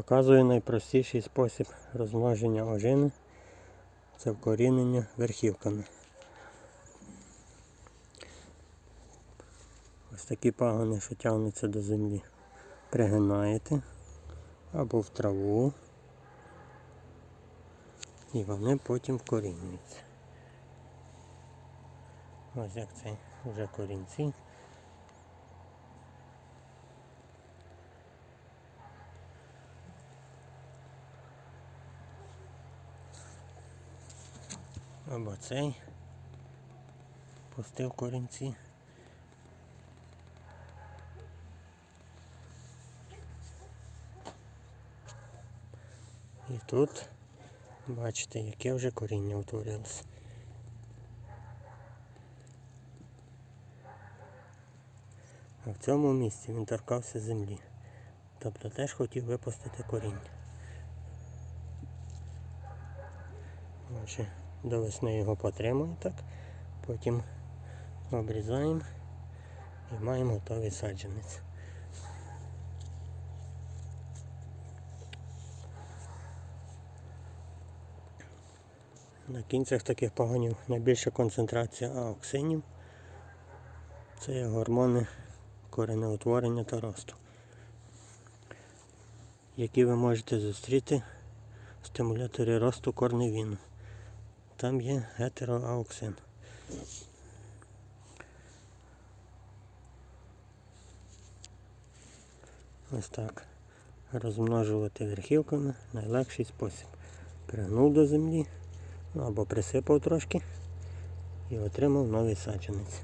Показую найпростіший спосіб розмноження ожини. Це вкорінення верхівками. Ось такі пагони, що тягнуться до землі. Пригинаєте або в траву. І вони потім вкорінюються. Ось як це вже корінці. Або цей пустив корінці. І тут бачите, яке вже коріння утворилося. А в цьому місці він торкався землі. Тобто теж хотів випустити коріння. Отже, до весни його потримую так, потім обрізаємо і маємо готовий саджанець. На кінцях таких пагонів найбільша концентрація аоксинів. Це є гормони коренеутворення та росту, які ви можете зустріти в стимуляторі росту корневіну. Там є гетероауксин. Ось так. Розмножувати верхівками найлегший спосіб. Пригнув до землі ну, або присипав трошки і отримав новий саджанець.